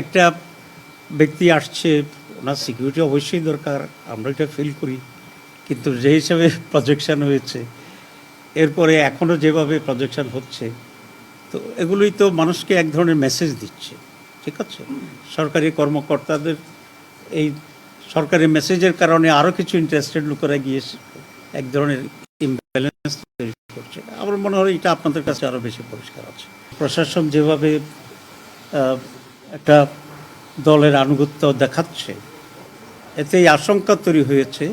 একটা ব্যক্তি আসছে, ওনার সিকিউরিটি অবশ্যই দরকার, আমরা এটা ফিল করি। কিন্তু যে হিসাবে প্রজেকশন হয়েছে, এরপরে এখনও যেভাবে প্রজেকশন হচ্ছে, তো এগুলোই তো মানুষকে এক ধরনের মেসেজ দিচ্ছে, ঠিক আছে? সরকারি কর্মকর্তাদের এই সরকারি মেসেজের কারণে আরও কিছু ইন্টারেস্টেড লোকেরা গিয়ে এক ধরনের ইমব্যালেন্স তৈরি করছে। আমার মনে হয় এটা আপনাদের কাছে আরও বেশি পরিষ্কার আছে। প্রশাসন যেভাবে একটা দলের আনুগত্য দেখাচ্ছে। এতে আশঙ্কা তৈরি হয়েছে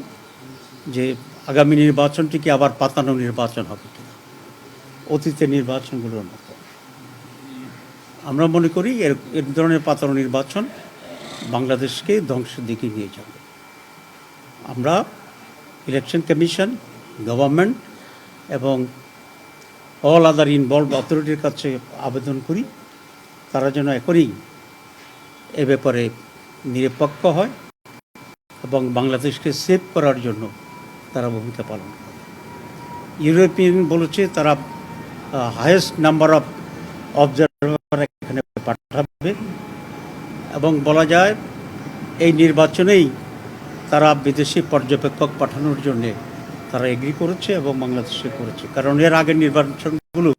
যে আগামী নির্বাচনটি কি আবার পাতানো নির্বাচন হবে কিনা অতীতের নির্বাচনগুলোর মতো। আমরা মনে করি এর এর ধরনের পাতানো নির্বাচন বাংলাদেশকে ধ্বংসের দিকে নিয়ে যাবে। আমরা ইলেকশন কমিশন, গভর্নমেন্ট এবং অল আদার ইনভলভ অথরিটির কাছে আবেদন করি, তারা যেন এখনই এ ব্যাপারে নিরপেক্ষ হয় এবং বাংলাদেশকে সেভ করার জন্য তারা ভূমিকা পালন করে। ইউরোপিয়ান বলেছে তারা হায়েস্ট নাম্বার অফ অবজারভার এখানে পাঠাবে এবং বলা যায় এই নির্বাচনেই তারা বিদেশি পর্যবেক্ষক পাঠানোর জন্যে তারা এগ্রি করেছে এবং বাংলাদেশে করেছে। কারণ এর আগের নির্বাচনগুলো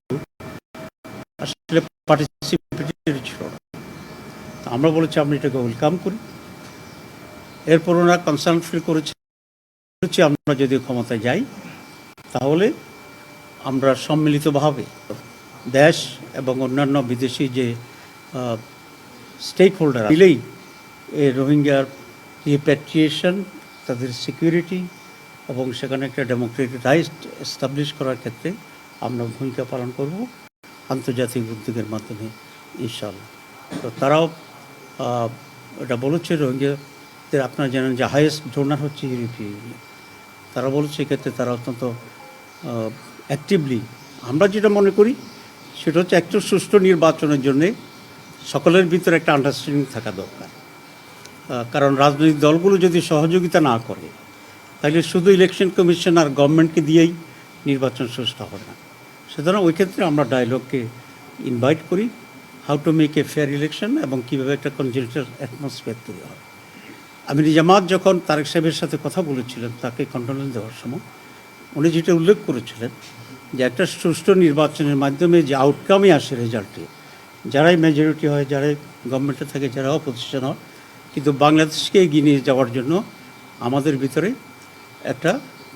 আসলে পার্টিসিপেটরি ছিল। আমরা বলেছি আমরা এটাকে ওয়েলকাম করি। এরপর ওনারা কনসার্ন ফিল করেছে আমরা যদি ক্ষমতায় যাই, তাহলে আমরা সম্মিলিতভাবে দেশ এবং অন্যান্য বিদেশি যে স্টেক হোল্ডার মিলেই এই রোহিঙ্গার রিপ্যাট্রিয়েশন তাদের সিকিউরিটি এবং সেখানে একটা ডেমোক্রেটিক রাইট এস্টাবলিশ করার ক্ষেত্রে আমরা ভূমিকা পালন করব আন্তর্জাতিক উদ্যোগের মাধ্যমে ইনশাল্লাহ তো তারাও এটা বলেছে রোহিঙ্গাদের আপনারা জানেন যে হাইয়েস্ট ডোনার হচ্ছে ইউরোপীয় ইউনিয়ন তারা বলেছে এক্ষেত্রে তারা অত্যন্ত অ্যাক্টিভলি আমরা যেটা মনে করি সেটা হচ্ছে একটু সুষ্ঠু নির্বাচনের জন্যে সকলের ভিতরে একটা আন্ডারস্ট্যান্ডিং থাকা দরকার। কারণ রাজনৈতিক দলগুলো যদি সহযোগিতা না করে, তাহলে শুধু ইলেকশন কমিশন আর গভর্নমেন্টকে দিয়েই নির্বাচন সুষ্ঠু হবে না। সুতরাং ওই ক্ষেত্রে আমরা ডায়লগকে ইনভাইট করি। How to make a fair election এবং কীভাবে একটা কনজেন্টাল অ্যাটমসফিয়ার তৈরি হয়। আমি জামাত যখন তারেক সাহেবের সাথে কথা বলেছিলেন, তাকে কন্ট্রোলেন্স দেওয়ার সময়, উনি যেটা উল্লেখ করেছিলেন যে একটা সুষ্ঠু নির্বাচনের মাধ্যমে যে আউটকামই আসে রেজাল্টে যারাই মেজরিটি হয়, যারাই গভর্নমেন্টে থাকে, যারা অপোজিশন হয়, কিন্তু বাংলাদেশকে এগিয়ে নিয়ে যাওয়ার জন্য আমাদের ভিতরে একটা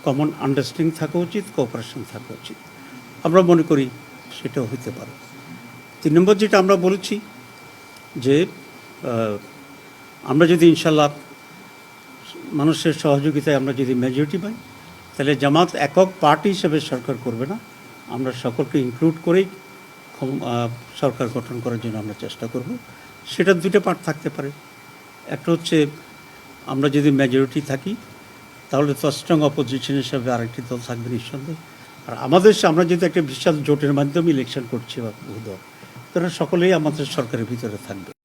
কমন আন্ডারস্ট্যান্ডিং থাকা উচিত কোঅপারেশন থাকা উচিত। আমরা মনে করি সেটাও হতে পারে। তিন নম্বর যেটা আমরা বলেছি যে আমরা যদি ইনশাল্লাহ মানুষের সহযোগিতায় আমরা যদি মেজরিটি পাই, তাহলে জামাত একক পার্টি হিসেবে সরকার করবে না। আমরা সকলকে ইনক্লুড করেই সরকার গঠন করার জন্য আমরা চেষ্টা করব। সেটা দুটো পার্ট থাকতে পারে। একটা হচ্ছে, আমরা যদি মেজরিটি থাকি, তাহলে তো স্ট্রং অপোজিশন হিসাবে আরেকটি দল থাকবে নিঃসন্দেহে। আর আমাদের আমরা যদি একটা বিশাল জোটের মাধ্যমে ইলেকশন করছি বা বহু দল তারা সকলেই আমাদের সরকারের ভিতরে থাকবে।